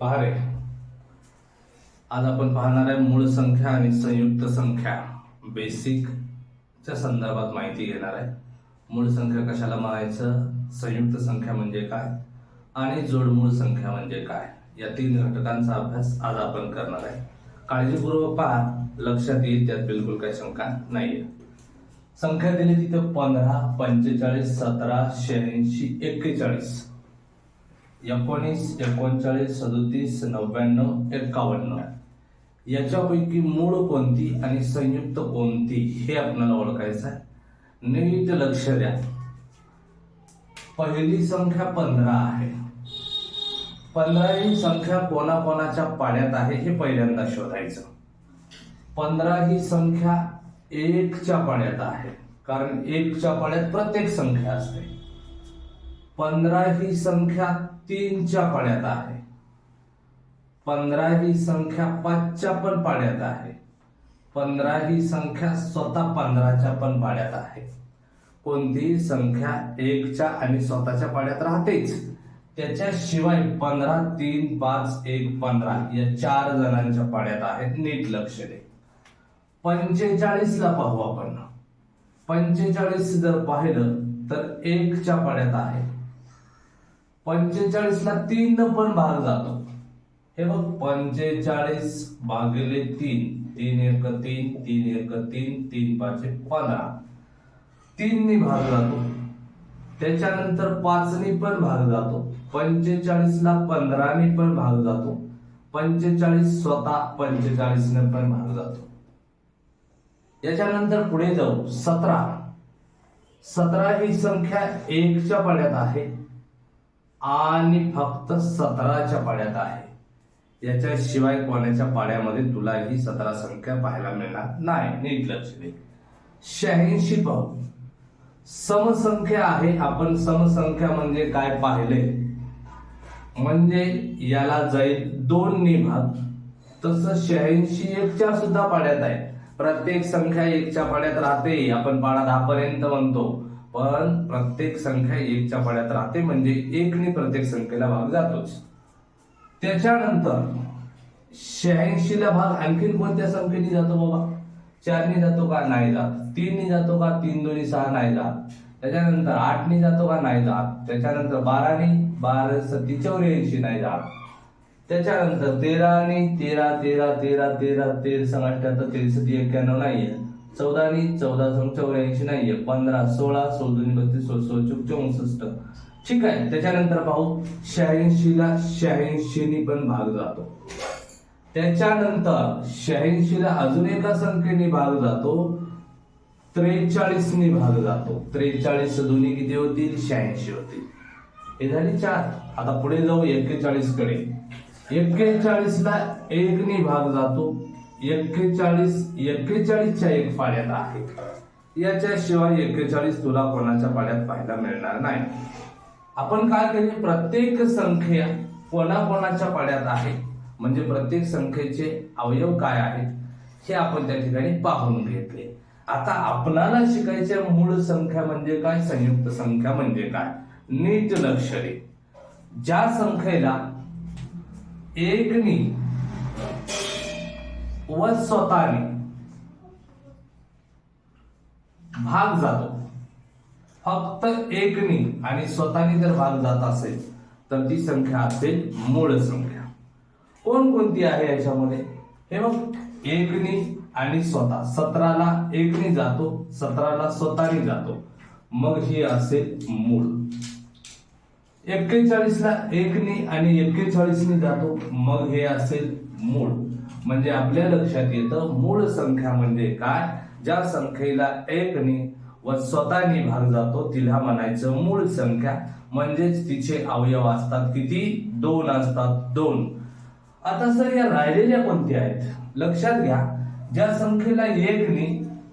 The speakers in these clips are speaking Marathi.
पहा रे. आज आपण पाहणार आहे मूळ संख्या आणि संयुक्त संख्या. बेसिकच्या संदर्भात माहिती घेणार आहे. मूळ संख्या कशाला म्हणायचं? संयुक्त संख्या म्हणजे काय? आणि जोडमूळ संख्या म्हणजे काय? या तीन घटकांचा अभ्यास आज आपण करणार आहे. काळजीपूर्वक पहा. लक्षात येईल त्यात बिलकुल काही शंका नाहीये. संख्या दिली तिथे पंधरा पंचेचाळीस सतरा शहाऐंशी एक्केचाळीस. एकोणीस एकोणचाळीस सदोतीस नव्याण्णव एकावन्न. याच्यापैकी मूळ कोणती आणि संयुक्त कोणती हे आपल्याला ओळखायचं आहे. नीट लक्ष द्या. पहिली संख्या पंधरा आहे. पंधरा ही संख्या कोणाकोणाच्या पाड्यात आहे हे पहिल्यांदा शोधायचं. पंधरा ही संख्या एकच्या पाड्यात आहे कारण एकच्या पाड्यात प्रत्येक संख्या असते. पंधरा ही संख्या तीनच्या पाड्यात आहे. पंधरा ही संख्या पाचच्या पण पाड्यात आहे. पंधरा ही संख्या स्वतः पंधराच्या पण पाड्यात आहे. कोणतीही संख्या एकच्या आणि स्वतःच्या पाड्यात राहतेच. त्याच्याशिवाय पंधरा तीन पाच एक पंधरा या चार जणांच्या पाड्यात आहेत नीट लक्ष दे पंचेचाळीसला पाहू आपण. पंचेचाळीस जर पाहिलं तर एकच्या पाड्यात आहे. पंचेचाळीस ला तीन पण भाग जातो. हे बघ पंचेचाळीस भागिले तीन. तीन एक तीन तीन एक तीन तीन पाच पंधरा. तीननी भाग जातो. त्याच्यानंतर पाचनी पण भाग जातो. पंचेचाळीस ला पंधरानी पण भाग जातो. पंचेचाळीस स्वतः पंचेचाळीस ने पण भाग जातो. याच्यानंतर पुढे जाऊ. सतरा. सतरा ही संख्या एकच्या पाण्यात आहे. आणि फक्त सतराच्या पाड्यात आहे. याच्याशिवाय कोणाच्या पाड्यामध्ये तुला ही सतरा संख्या पाहायला मिळणार नाही. नीट लक्ष दे. शहाऐंशी पाहू. समसंख्या आहे. आपण समसंख्या म्हणजे काय पाहिले? म्हणजे याला जाईल दोन निभाग तसं शहाऐंशी एकच्या सुद्धा पाड्यात आहे. प्रत्येक संख्या एकच्या पाड्यात राहते. आपण पाडा दहा पर्यंत म्हणतो. पण प्रत्येक संख्या एकच्या पाड्यात राहते म्हणजे एकने प्रत्येक संख्येला भाग जातोच. त्याच्यानंतर शहाऐंशीला भाग आणखीन कोणत्या संख्येने जातो बाबा? चारने जातो का? नाही जात. तीननी जातो का? तीन दोन्ही सहा नाही जात. त्याच्यानंतर आठने जातो का? नाही जात. त्याच्यानंतर बाराने बारा सती चौऱ्याऐंशी नाही जात. त्याच्यानंतर तेरा आणि तेरा तेरा तेरा तेरा तेर संग अठ्याहत्तर तेरसती एक्क्याण्णव नाही आहे चौदा संग चौऱ्याऐंशी नाहीये पंधरा सोळा सोळ बत्तीस सोळ सोळ चौक चौसष्ट. ठीक आहे त्याच्यानंतर पाहू. शहाऐंशी ला शहाऐंशी पण भाग जातो. त्याच्यानंतर शहाऐंशी ला अजून एका संख्येने भाग जातो. त्रेचाळीस नी भाग जातो. त्रेचाळीस दोन्ही किती होतील? शहाऐंशी होतील. हे झाली चार. आता पुढे जाऊ एक्केचाळीसकडे एक्केचाळीस ला एक नी भाग जातो. एक्केचाळीस एक्केचाळीसच्या एक पाड्यात आहे. याच्याशिवाय एक्केचाळीस तुला कोणाच्या पाड्यात पाहायला मिळणार नाही. आपण काय केले प्रत्येक संख्या कोणाकोणाच्या पाड्यात आहे? म्हणजे प्रत्येक संख्येचे अवयव काय आहेत? हे आपण त्या ठिकाणी पाहून घेतले. आता आपणाला शिकायचे मूळ संख्या म्हणजे काय? संयुक्त संख्या म्हणजे काय? नीट लक्ष दे. ज्या संख्येला एकनी व स्वतःने भाग जातो. फक्त एकनी आणि स्वतःनी जर भाग जात असेल तर ती संख्या असेल मूळ संख्या. कोण कोणती आहे याच्यामध्ये? हे बघ एकनी आणि स्वतः. सतराला एकनी जातो सतराला स्वतःनी जातो. मग ही असेल मूळ. एक्केचाळीसला एकनी आणि एक्केचाळीसनी जातो मग हे असेल मूळ. म्हणजे आपल्या लक्षात येतं मूळ संख्या म्हणजे काय? ज्या संख्येला एकने व स्वतःने भाग जातो तिला म्हणायचं मूळ संख्या. म्हणजेच तिचे अवयव असतात किती? दोन असतात दोन. आता सर या राहिलेल्या कोणत्या आहेत? लक्षात घ्या ज्या संख्येला एकने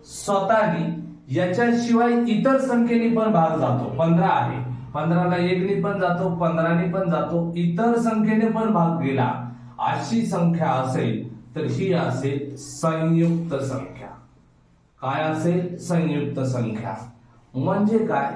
स्वतःने याच्याशिवाय इतर संख्येने पण भाग जातो. पंधरा आहे. पंधराला एकने पण जातो पंधराने पण जातो इतर संख्येने पण भाग गेला. अशी संख्या असेल तर ही असेल संयुक्त संख्या. काय असेल संयुक्त संख्या. म्हणजे काय?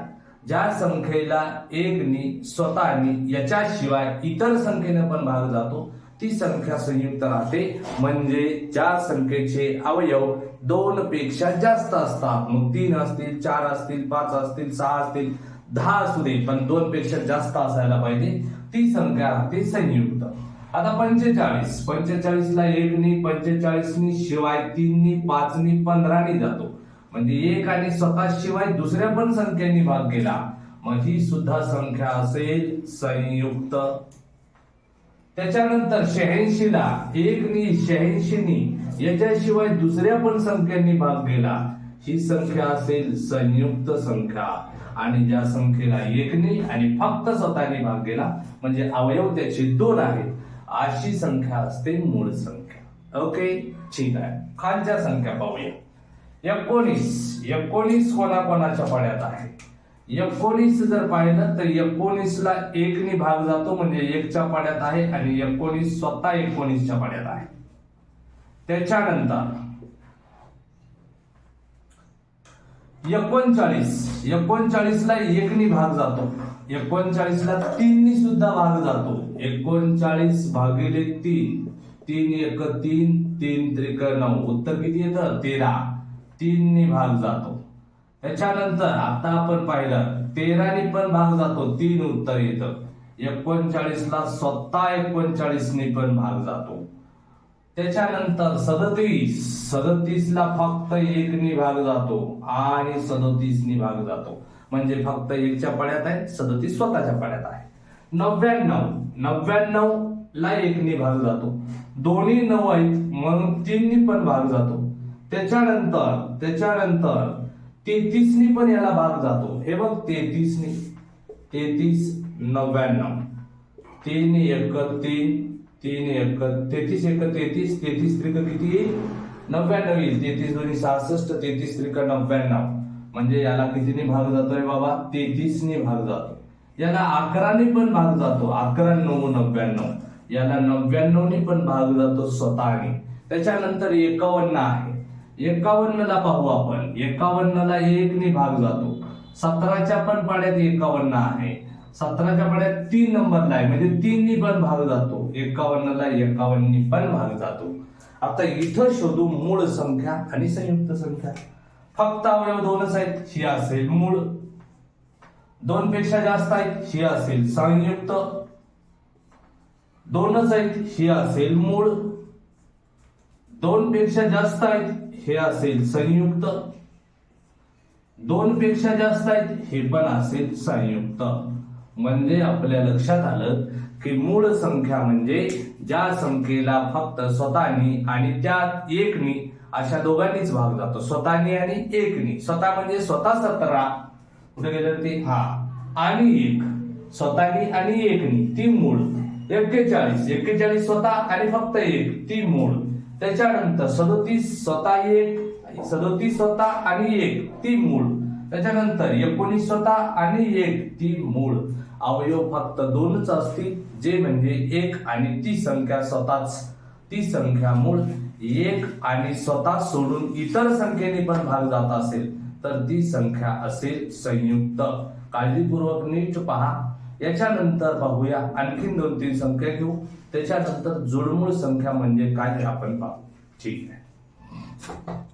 ज्या संख्येला एकनी स्वतःनी याच्याशिवाय इतर संख्येने पण भाग जातो ती संख्या संयुक्त राहते. म्हणजे ज्या संख्येचे अवयव दोन पेक्षा जास्त असतात मग तीन असतील चार असतील पाच असतील सहा असतील दहा असू दे पण दोन पेक्षा जास्त असायला पाहिजे. ती संख्या राहते संयुक्त. आता पंचेचाळीस. पंचेचाळीस ला एकनी पंचेचाळीसनी शिवाय तीननी पाचनी पंधरानी जातो. म्हणजे एक आणि स्वतः शिवाय दुसऱ्या पण संख्यांनी भाग गेला मग ही सुद्धा संख्या असेल संयुक्त. त्याच्यानंतर शहाऐंशी ला एकनी शहाऐंशीनी याच्याशिवाय दुसऱ्या पण संख्यांनी भाग गेला ही संख्या असेल संयुक्त संख्या. आणि ज्या संख्येला एकनी आणि फक्त स्वतःने भाग गेला म्हणजे अवयव त्याचे दोन आहेत. अशी संख्या असते मूळ संख्या. ओके ठीक आहे. खालच्या संख्या पाहूया. एकोणीस. एकोणीस कोणाकोणाच्या पाड्यात आहे? एकोणीस जर पाहिलं तर एकोणीसला एकनी भाग जातो म्हणजे एकच्या पाड्यात आहे आणि एकोणीस स्वतः एकोणीसच्या पाड्यात आहे. त्याच्यानंतर एकोणचाळीस. एकोणचाळीस ला एकनी भाग जातो. एकोणचाळीस ला तीननी सुद्धा भाग जातो. एकोणचाळीस भागिले तीन. तीन एक तीन तीन त्रिक नऊ. उत्तर किती येतं? तेरा. तीननी भाग जातो. त्याच्यानंतर आता आपण पाहिलं तेरानी पण भाग जातो. तीन उत्तर येतं. एकोणचाळीस ला स्वतः एकोणचाळीसनी पण भाग जातो. त्याच्यानंतर सदतीस सदतीस ला फक्त एक भाग जातो आणि सदतीस भाग जातो. म्हणजे फक्त एकच्या पाड्यात आहे सदतीस स्वतःच्या पाड्यात आहे. नव्याण्णव नव्याण्णव ला एक भाग जातो. दोन्ही नऊ आहेत म्हणून तीननी पण भाग जातो. त्याच्यानंतर त्याच्यानंतर तेहतीसनी पण याला भाग जातो. हे बघ तेहतीसनी. तेहतीस नव्याण्णव तीन एक तीन. तीन एक तेहतीस एक तेहतीस तेहतीस त्रिक किती येईल? नव्याण्णव येईल. तेहतीस दोन्ही सहासष्ट तेहतीस त्रिक नव्याण्णव. म्हणजे याला कितीने भाग जातोय बाबा? तेहतीसने भाग जातो याला अकराने पण भाग जातो. अकरा नऊ नव्याण्णव. याला नव्याण्णवने पण भाग जातो स्वतःने. त्याच्यानंतर एकावन्न आहे. एकावन्नला पाहू आपण. एकावन्नला एकने भाग जातो. सतराच्या पण पाड्यात एकावन्न आहे. सतराच्या पाड्यात तीन नंबरला आहे म्हणजे तीननी पण भाग जातो. एकावन्नला एकावन्ननी पण भाग जातो. आता इथं शोधू मूळ संख्या आणि संयुक्त संख्या. फक्त अवयव दोनच आहेत ही असेल मूळ. दोन पेक्षा जास्त आहेत ही असेल संयुक्त. दोनच आहेत ही असेल मूळ. दोन पेक्षा जास्त आहेत हे असेल संयुक्त. दोन पेक्षा जास्त आहेत हे पण असेल संयुक्त. म्हणजे आपल्या लक्षात आलं की मूळ संख्या म्हणजे ज्या संख्येला फक्त स्वतःनी आणि त्यात एकनी अशा दोघांनीच भाग जातो. स्वतःनी आणि एकनी. स्वतः म्हणजे स्वतः सतरा. कुठे गेलं ते? हा. आणि एक. स्वतःनी आणि एकनी. ती मूळ. एक्केचाळीस. एक्केचाळीस स्वतः आणि फक्त एक. ती मूळ. त्याच्यानंतर सदोतीस स्वतः एक. सदोतीस स्वतः आणि एक. ती मूळ. त्याच्यानंतर एकोणीस स्वतः आणि एक. ती मूळ. अवयव फक्त दोनच असतील जे म्हणजे एक आणि ती संख्या स्वतःच. ती संख्या मूळ एक आणि स्वतः सोडून इतर संख्येने पण भाग जात असेल तर ती संख्या असेल संयुक्त. काळजीपूर्वक नीट पहा. याच्यानंतर पाहूया आणखीन दोन तीन संख्या घेऊ. त्याच्यानंतर जुळमूळ संख्या म्हणजे काय ते आपण पाहू. ठीक आहे.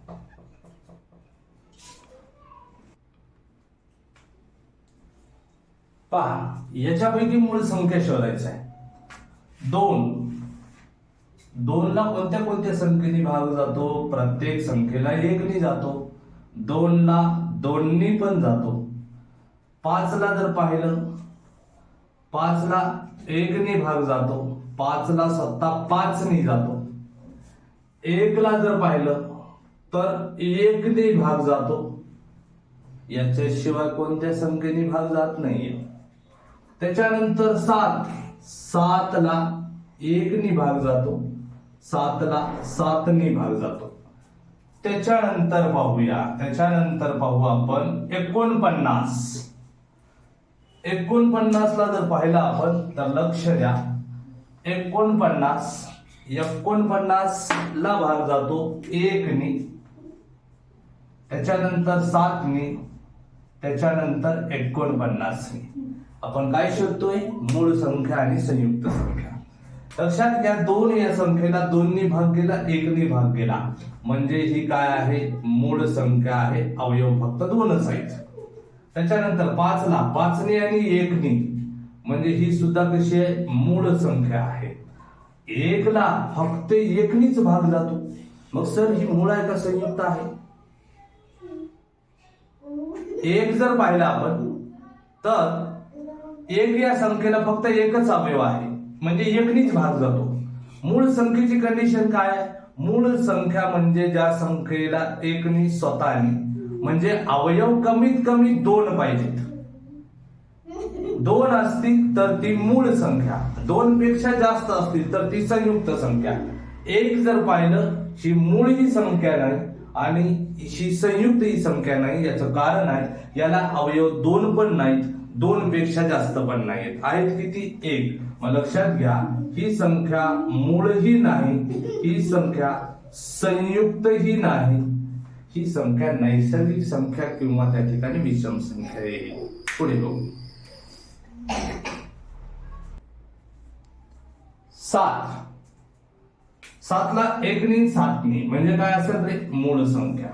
पहा याच्यापैकी मूळ संख्या शोधायचं आहे. दोन. दोनला कोणत्या कोणत्या संख्येने भाग जातो? प्रत्येक संख्येला एकनी जातो. दोनला दोननी पण जातो. पाचला जर पाहिलं पाचला एकने भाग जातो. पाचला सत्ता पाचने जातो. एकला जर पाहिलं तर एकने भाग जातो. याच्याशिवाय कोणत्या संख्येने भाग जात नाहीये. त्याच्यानंतर सात. सातला एकनी भाग जातो. सातला सातनी भाग जातो. त्याच्यानंतर पाहूया. त्याच्यानंतर पाहू आपण एकोणपन्नास. एकोणपन्नासला जर पाहिलं आपण तर लक्ष द्या. एकोणपन्नास. एकोणपन्नास ला भाग जातो एकनी. त्याच्यानंतर सातनी. त्याच्यानंतर एकोणपन्नास आपण काय शोधतोय? मूळ संख्या आणि संयुक्त संख्या. लक्षात घ्या दोन या संख्येला दोननी भाग गेला एकनी भाग गेला म्हणजे ही काय आहे? मूळ संख्या आहे. अवयव फक्त दोनच आहेत. त्याच्यानंतर पाचला पाचने आणि एकनी. म्हणजे ही सुद्धा कशी आहे? मूळ संख्या आहे. एकला फक्त एकनीच भाग जातो. मग सर ही मूळ आहे का संयुक्त आहे? एक जर पाहिला आपण तर एक या संख्येला फक्त एकच अवयव आहे. म्हणजे एकनीच भाग जातो. मूळ संख्येची कंडिशन काय आहे? मूळ संख्या म्हणजे ज्या संख्येला एकनी स्वतःनी म्हणजे अवयव कमीत कमी दोन पाहिजेत. दोन असतील तर ती मूळ संख्या. दोन पेक्षा जास्त असतील तर ती संयुक्त संख्या. एक जर पाहिलं ही मूळ ही संख्या नाही आणि ही संयुक्त ही संख्या नाही याचं कारण आहे याला अवयव दोन पण नाहीत. दोन पेक्षा जास्त पण नाहीत. आहेत किती? एक. मग लक्षात घ्या ही संख्या मूळही नाही ही संख्या संयुक्तही नाही. ही संख्या नैसर्गिक संख्या किंवा त्या ठिकाणी विषम संख्या आहे. पुढे बघू. सात. सातला एकनी सातनी म्हणजे काय असेल रे मूळ संख्या.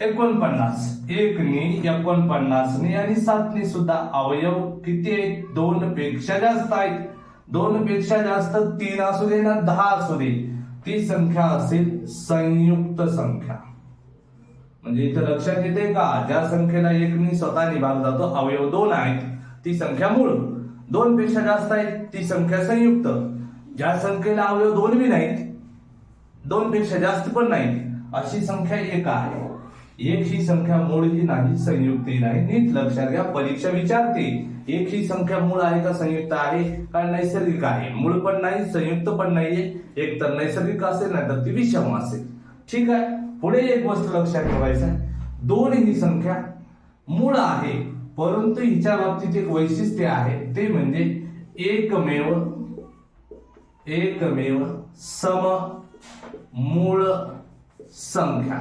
एकोणपन्नास. एकनी एकोणपन्नासनी आणि सातनी सुद्धा अवयव किती आहेत? दोन पेक्षा जास्त आहेत. दोन पेक्षा जास्त तीन असू दे ना दहा असू दे. ती संख्या असेल संयुक्त संख्या. म्हणजे इथं लक्षात येते का? ज्या संख्येला एकनी स्वतः निभाग जातो अवयव दोन आहेत. ती संख्या मूळ. दोन पेक्षा जास्त आहेत ती संख्या संयुक्त. ज्या संख्येला अवयव दोन बी नाहीत दोन पेक्षा जास्त पण नाहीत अशी संख्या एक आहे. एक ही संख्या मूळ ही नाही संयुक्त ही नाही. नीट लक्षात घ्या परीक्षा विचारते. एक ही संख्या मूळ आहे का संयुक्त आहे का नैसर्गिक आहे? मूळ पण नाही संयुक्त पण नाहीये. एक तर नैसर्गिक असेल नाही तर ती विषम असेल. ठीक आहे? पुढे एक गोष्ट लक्षात ठेवायचं आहे. दोन ही संख्या मूळ आहे परंतु हिच्या बाबतीत एक वैशिष्ट्य आहे. ते म्हणजे एकमेव एकमेव सम मूळ संख्या.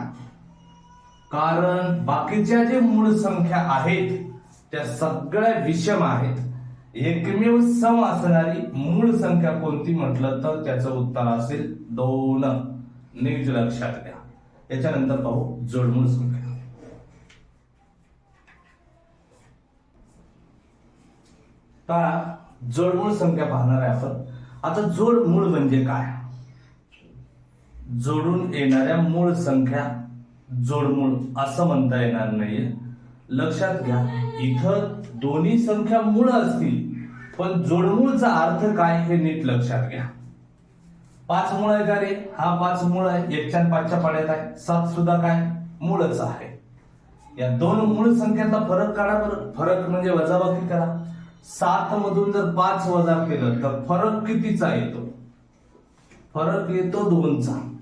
कारण बाकीच्या जे मूळ संख्या आहेत त्या सगळ्या विषम आहेत. एकमेव सम असणारी मूळ संख्या कोणती म्हटलं तर त्याचं उत्तर असेल दोन. नीट लक्षात घ्या. त्याच्यानंतर पाहू जोडमूळ संख्या. का जोडमूळ संख्या पाहणार आहे आपण. आता जोडमूळ म्हणजे काय? जोडून येणाऱ्या मूळ संख्या जोडमूळ असं म्हणता येणार नाहीये. लक्षात घ्या इथं दोन्ही संख्या मूळ असतील पण जोडमूळचा अर्थ काय हे नीट लक्षात घ्या. पाच मूळ आहे का रे हा पाच मूळ आहे एकच्या पाचच्या पाड्यात आहे सात सुद्धा काय? मूळच आहे. या दोन मूळ संख्यांचा फरक काढा बरं. फरक म्हणजे वजाबाकी करा. सात मधून जर पाच वजा केलं तर फरक कितीचा येतो? फरक येतो दोनचा.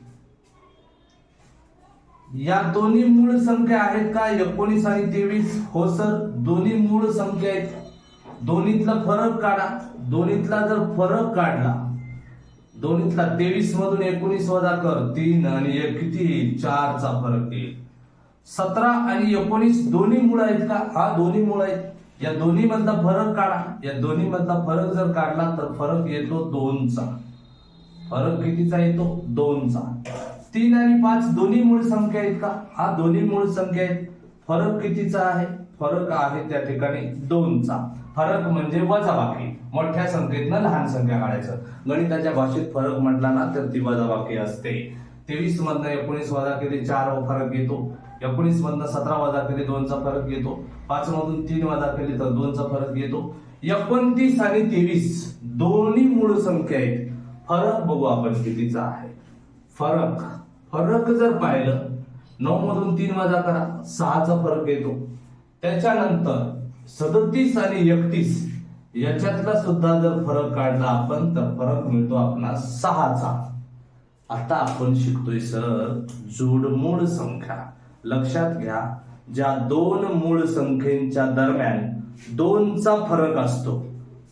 या दोन्ही मूळ संख्या आहेत का? एकोणीस आणि तेवीस. हो सर. दोन्ही मूळ संख्या आहेत. दोन्हीतला फरक काढा. दोन्हीतला जर फरक काढला दोन्हीतला तेवीस मधून एकोणीस वजा कर. तीन आणि एक किती? येईल चारचा फरक येईल. सतरा आणि एकोणीस दोन्ही मूळ आहेत का? हा दोन्ही मूळ आहेत. या दोन्ही मधला फरक काढा. या दोन्ही मधला फरक जर काढला तर फरक येतो दोनचा. फरक कितीचा येतो? दोनचा. तीन आणि पाच दोन्ही मूळ संख्या आहेत का? हा दोन्ही मूळ संख्या आहेत. फरक कितीचा आहे? फरक आहे त्या ठिकाणी दोनचा. फरक म्हणजे वजाबाकी मोठ्या संख्येतनं लहान संख्या काढायचं. गणिताच्या भाषेत फरक म्हटला ना तर ती वजाबाकी असते. तेवीस मधनं एकोणीस वजा केली चार फरक येतो एकोणीस मधनं सतरा वजा केली दोनचा फरक येतो पाच मधून तीन वजा केली तर दोनचा फरक येतो एकोणतीस आणि तेवीस दोन्ही मूळ संख्या आहेत. फरक बघू आपण कितीचा आहे. फरक. फरक जर पाहिलं नऊ मधून तीन वजा करा सहाचा फरक येतो. त्याच्यानंतर सदतीस आणि एकतीस याच्यातला सुद्धा जर फरक काढला आपण तर फरक मिळतो आपला सहाचा. आता आपण शिकतोय सर जोडमूळ संख्या. लक्षात घ्या ज्या दोन मूळ संख्येच्या दरम्यान दोनचा फरक असतो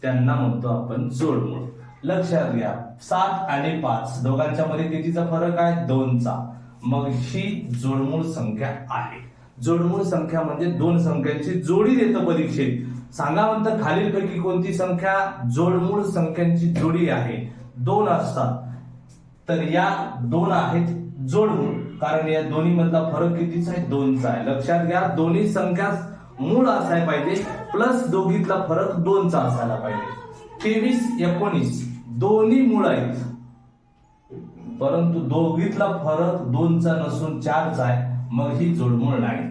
त्यांना म्हणतो आपण जोडमूळ लक्षात घ्या. सात आणि पाच दोघांच्या मध्ये कितीचा फरक आहे दोनचा. मग ही जोडमूळ संख्या आहे. जोडमूळ संख्या म्हणजे दोन संख्यांची जोडी देतं परीक्षेत. सांगा म्हणतं खालीलपैकी कोणती संख्या जोडमूळ संख्यांची जोडी आहे? दोन असतात. तर या दोन आहेत जोडमूळ. कारण या दोन्ही मधला फरक कितीचा आहे? दोनचा आहे. लक्षात घ्या दोन्ही संख्या मूळ असायला पाहिजे प्लस दोघीतला फरक दोनचा असायला पाहिजे. तेवीस एकोणीस. दोन्ही मूळ आहेत परंतु दोघीतला फरक दोनचा नसून चारचा आहे. मग ही जोडमूळ नाही.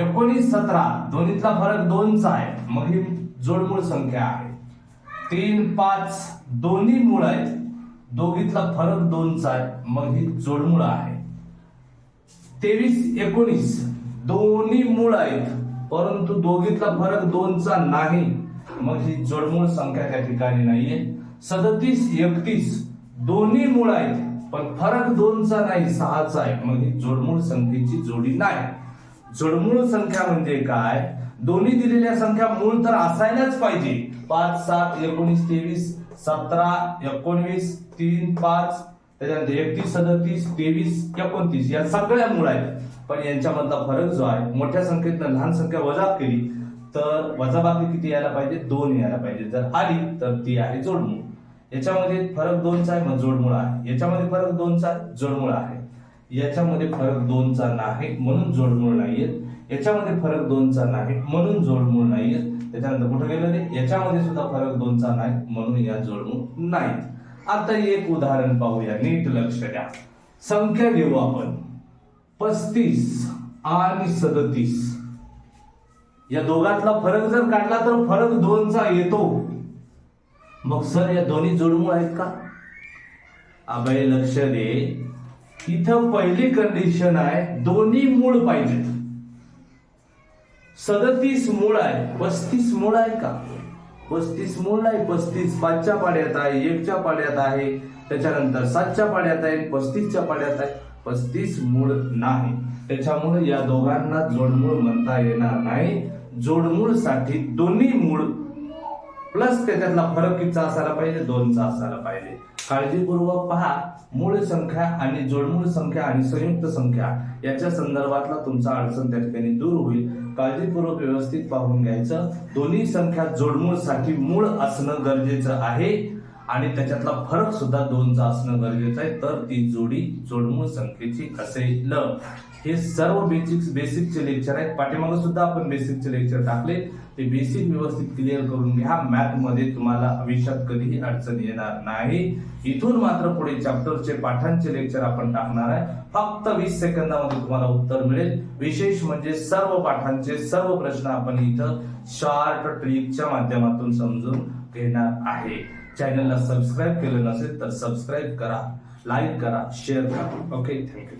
एकोणीस सतरा दोन्हीतला फरक दोनचा आहे. मग ही जोडमूळ संख्या आहे. तीन पाच दोन्ही मूळ आहेत दोघीतला फरक दोनचा आहे. मग ही जोडमूळ आहे. तेवीस एकोणीस दोन्ही मूळ आहेत परंतु दोघीतला फरक दोनचा नाही. मग ही जोडमूळ संख्या त्या ठिकाणी नाहीये. सदतीस एकतीस दोन्ही मूळ आहेत पण फरक दोनचा नाही सहाचा आहे. मग ही जोडमूळ संख्येची जोडी नाही. जोडमूळ संख्या म्हणजे काय? दोन्ही दिलेल्या संख्या मूळ तर असायलाच पाहिजे. पाच सात एकोणीस तेवीस सतरा एकोणवीस तीन पाच त्याच्यानंतर एकतीस सदतीस तेवीस एकोणतीस या सगळ्या मूळ आहेत. पण यांच्यामधला फरक जो आहे मोठ्या संख्येतनं लहान संख्या वजा केली तर वजाबाकी किती यायला पाहिजे? दोन यायला पाहिजे. जर आली तर ती आहे जोडमूळ. याच्यामध्ये फरक दोनचा आहे मग जोडमूळ आहे. याच्यामध्ये फरक दोनचा जोडमूळ आहे. याच्यामध्ये फरक दोनचा नाही म्हणून जोडमूळ नाहीयेत याच्यामध्ये फरक दोनचा नाही म्हणून जोडमूळ नाहीयेत त्याच्यानंतर कुठं गेलं ते? याच्यामध्ये सुद्धा फरक दोनचा नाही म्हणून या जोडमूळ नाहीत. आता एक उदाहरण पाहूया नीट लक्ष द्या. संख्या घेऊ आपण. पस्तीस आणि सदतीस. या दोघातला फरक जर काढला तर फरक दोनचा येतो. मग सर या दोन्ही जोडमूळ आहेत का? अभय लक्ष दे. इथं पहिली कंडिशन आहे दोन्ही मूळ पाहिजेत. सदतीस मूळ आहे पस्तीस मूळ आहे का? पस्तीस मूळ नाही पस्तीस पाचच्या पाड्यात आहे एकच्या पाड्यात आहे. त्याच्यानंतर सातच्या पाड्यात आहे पस्तीसच्या पाड्यात आहे. पस्तीस मूळ नाही. त्याच्यामुळे या दोघांना जोडमूळ म्हणता येणार नाही. जोडमूळसाठी दोन्ही मूळ प्लस त्याच्यातला फरक कितीचा असायला पाहिजे? दोनचा असायला पाहिजे. काळजीपूर्वक पहा मूळ संख्या आणि जोडमूळ संख्या आणि संयुक्त संख्या याच्या संदर्भातला तुमचा अडचण त्या ठिकाणी दूर होईल. काळजीपूर्वक व्यवस्थित पाहून घ्यायचं. दोन्ही संख्या जोडमूळसाठी मूळ असणं गरजेचं आहे. आणि त्याच्यातला फरक सुद्धा दोनचा असणं गरजेचं आहे. तर ती जोडी जोडमूळ संख्येची असेल. हे सर्व बेसिक बेसिकचे लेक्चर आहेत. पाठीमागे सुद्धा आपण बेसिकचे लेक्चर टाकले. ते बेसिक व्यवस्थित क्लिअर करून घ्या. मॅथमध्ये तुम्हाला आयुष्यात कधीही अडचण येणार नाही. इथून मात्र पुढे चॅप्टरचे पाठांचे लेक्चर आपण टाकणार आहे. फक्त वीस सेकंदामध्ये तुम्हाला उत्तर मिळेल. विशेष म्हणजे सर्व पाठांचे सर्व प्रश्न आपण इथं शॉर्ट ट्रिकच्या माध्यमातून समजून घेणार आहे. चॅनलला सबस्क्राईब केलं नसेल तर सबस्क्राईब करा लाईक करा शेअर करा. Okay thank you